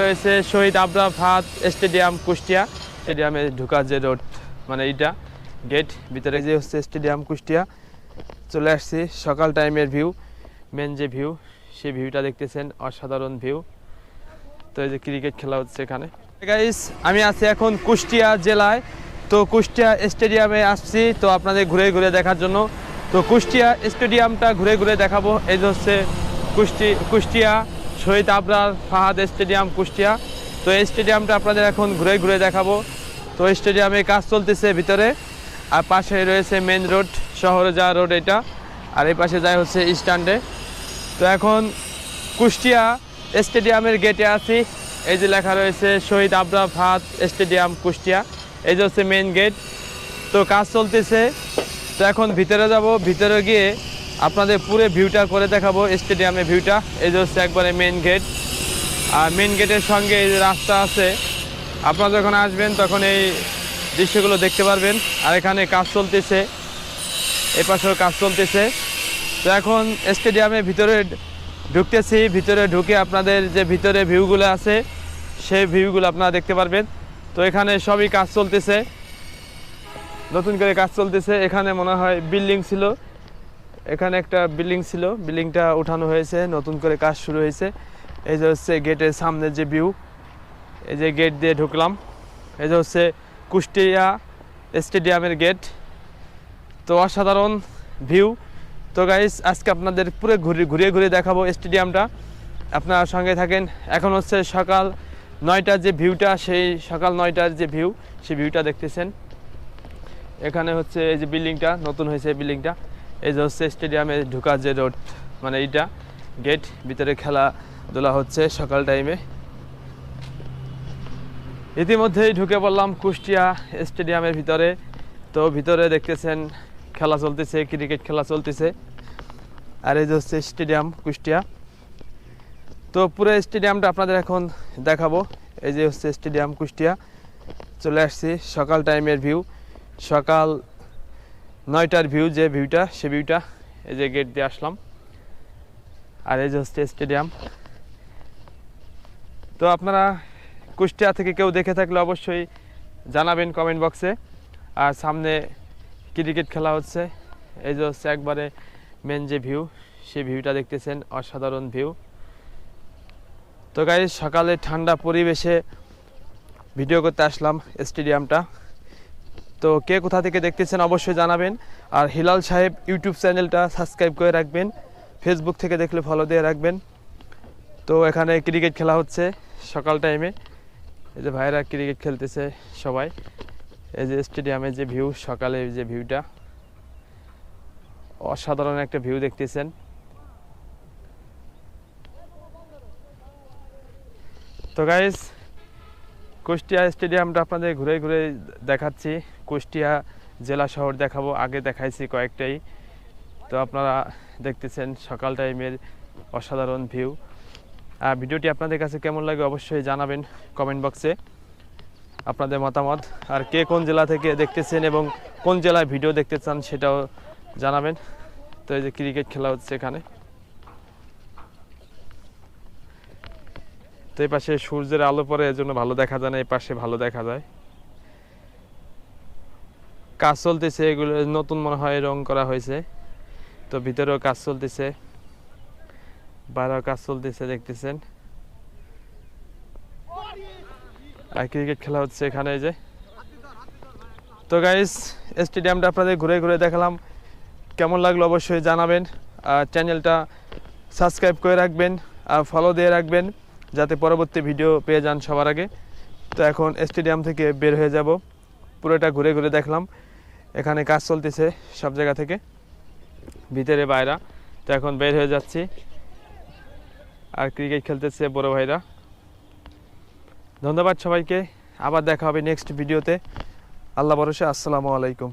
রয়েছে শহীদ আবরা ফাহাদ স্টেডিয়াম, কুষ্টিয়া। স্টেডিয়ামে ঢুকা যে রোড মানে এইটা গেট ভিতরে যে হচ্ছে স্টেডিয়াম, কুষ্টিয়া। চলে আসছি, সকাল টাইমের ভিউ মেন যে ভিউ সেই ভিউটা দেখতেছেন, অসাধারণ ভিউ। তো এই যে ক্রিকেট খেলা হচ্ছে এখানে। গাইস আমি আছি এখন কুষ্টিয়া জেলায়। তো কুষ্টিয়া স্টেডিয়ামে আসছি, তো আপনাদের ঘুরে ঘুরে দেখার জন্য। তো কুষ্টিয়া স্টেডিয়ামটা ঘুরে ঘুরে দেখাবো। এই যে হচ্ছে কুষ্টি, কুষ্টিয়া শহীদ আবরার ফাহাদ স্টেডিয়াম, কুষ্টিয়া। তো এই স্টেডিয়ামটা আপনাদের এখন ঘুরে ঘুরে দেখাবো। তো স্টেডিয়ামে কাজ চলতেছে ভিতরে, আর পাশে রয়েছে মেন রোড শহরে যাওয়া রোড এটা। আর এই পাশে যায় হচ্ছে স্ট্যান্ডে তো এখন কুষ্টিয়া স্টেডিয়ামের গেটে আছি। এই যে লেখা রয়েছে, শহীদ আবরা ফাহাদ স্টেডিয়াম, কুষ্টিয়া। এই যে হচ্ছে মেন গেট তো কাজ চলতেছে। তো এখন ভিতরে যাব। ভিতরে গিয়ে আপনাদের পুরো ভিউটা করে দেখাবো স্টেডিয়ামের ভিউটা। এই যে হচ্ছে একবারে মেন গেট আর মেন গেটের সঙ্গে এই যে রাস্তা আছে, আপনারা যখন আসবেন তখন এই দৃশ্যগুলো দেখতে পারবেন। আর এখানে কাজ চলতেছে এ পাশেও কাজ চলতেছে। তো এখন স্টেডিয়ামের ভিতরে ঢুকতেছি, ভিতরে ঢুকে আপনাদের যে ভিতরে ভিউগুলো আছে, সেই ভিউগুলো আপনারা দেখতে পারবেন। তো এখানে সবই কাজ চলতেছে। নতুন করে কাজ চলতেছে। এখানে মনে হয় বিল্ডিং ছিল। এখানে একটা বিল্ডিং ছিল। বিল্ডিংটা উঠানো হয়েছে, নতুন করে কাজ শুরু হয়েছে। এই যে হচ্ছে গেটের সামনের যে ভিউ এই যে গেট দিয়ে ঢুকলাম। এই যে হচ্ছে কুষ্টিয়া স্টেডিয়ামের গেট তো অসাধারণ ভিউ তো গাইস আজকে আপনাদের পুরো ঘুরে, ঘুরিয়ে ঘুরিয়ে দেখাবো স্টেডিয়ামটা। আপনারা সঙ্গে থাকেন। এখন হচ্ছে সকাল নয়টার যে ভিউটা সেই সকাল নয়টার যে ভিউ সেই ভিউটা দেখতেছেন। এখানে হচ্ছে এই যে বিল্ডিংটা, নতুন হয়েছে বিল্ডিংটা। এই যে হচ্ছে স্টেডিয়ামে ঢুকা যে রোড মানে এইটা, গেট ভিতরে খেলাধুলা হচ্ছে সকাল টাইমে ইতিমধ্যেই ঢুকে পড়লাম কুষ্টিয়া স্টেডিয়ামের ভিতরে। তো ভিতরে দেখতেছেন খেলা চলতেছে ক্রিকেট খেলা চলতেছে। আর এই যে হচ্ছে স্টেডিয়াম কুষ্টিয়া। তো পুরো স্টেডিয়ামটা আপনাদের এখন দেখাবো। এই যে হচ্ছে স্টেডিয়াম কুষ্টিয়া। চলে আসছি সকাল টাইমের ভিউ সকাল নয়টার ভিউ যে ভিউটা সে ভিউটা এই যে গেট দিয়ে আসলাম। আর এই যে হচ্ছে স্টেডিয়াম তো আপনারা কুষ্টিয়া থেকে কেউ দেখে থাকলে অবশ্যই জানাবেন কমেন্ট বক্সে আর সামনে ক্রিকেট খেলা হচ্ছে। এই যে হচ্ছে একবারে মেন যে ভিউ সেই ভিউটা দেখতেছেন, অসাধারণ ভিউ তো গাই সকালে ঠান্ডা পরিবেশে ভিডিও করতে আসলাম স্টেডিয়ামটা তো কে কোথা থেকে দেখতেছেন অবশ্যই জানাবেন। আর হিলাল সাহেব ইউটিউব চ্যানেলটা সাবস্ক্রাইব করে রাখবেন ফেসবুক থেকে দেখলে ফলো দিয়ে রাখবেন। তো এখানে ক্রিকেট খেলা হচ্ছে সকাল টাইমে এই যে ভাইরা ক্রিকেট খেলতেছে সবাই। এই যে স্টেডিয়ামের যে ভিউ সকালে যে ভিউটা অসাধারণ একটা ভিউ দেখতেছেন। তো গাইস কুষ্টিয়া স্টেডিয়ামটা আপনাদের ঘুরে ঘুরে দেখাচ্ছি। কুষ্টিয়া জেলা শহর দেখাবো, আগে দেখাইছি কয়েকটাই। তো আপনারা দেখতেছেন সকাল টাইমের অসাধারণ ভিউ। আর ভিডিওটি আপনাদের কাছে কেমন লাগে অবশ্যই জানাবেন কমেন্ট বক্সে আপনাদের মতামত। আর কে কোন জেলা থেকে দেখতেছেন এবং কোন জেলায় ভিডিও দেখতে চান সেটাও জানাবেন। তো এই যে ক্রিকেট খেলা হচ্ছে এখানে। তো এই পাশে সূর্যের আলো পড়ে, এজন্য ভালো দেখা যায় না, এই পাশে ভালো দেখা যায়। কাজ চলতেছে, এগুলো নতুন মনে হয় রং করা হয়েছে। তো ভিতরেও কাজ চলতেছে, বাইরেও কাজ চলতেছে, দেখতেছেন। আর ক্রিকেট খেলা হচ্ছে এখানে যে। তো গাইস স্টেডিয়ামটা আপনাদের ঘুরে ঘুরে দেখালাম। কেমন লাগল অবশ্যই জানাবেন। আর চ্যানেলটা সাবস্ক্রাইব করে রাখবেন আর ফলো দিয়ে রাখবেন, যাতে পরবর্তী ভিডিও পেয়ে যান সবার আগে। তো এখন স্টেডিয়াম থেকে বের হয়ে যাব। পুরোটা ঘুরে ঘুরে দেখলাম। এখানে কাজ চলতেছে সব জায়গা থেকে, ভিতরে বাইরা। তো এখন বের হয়ে যাচ্ছি। আর ক্রিকেট খেলতেছে বড় ভাইরা। ধন্যবাদ সবাইকে। আবার দেখা হবে নেক্সট ভিডিওতে আল্লাহ বরসে আসসালামু আলাইকুম।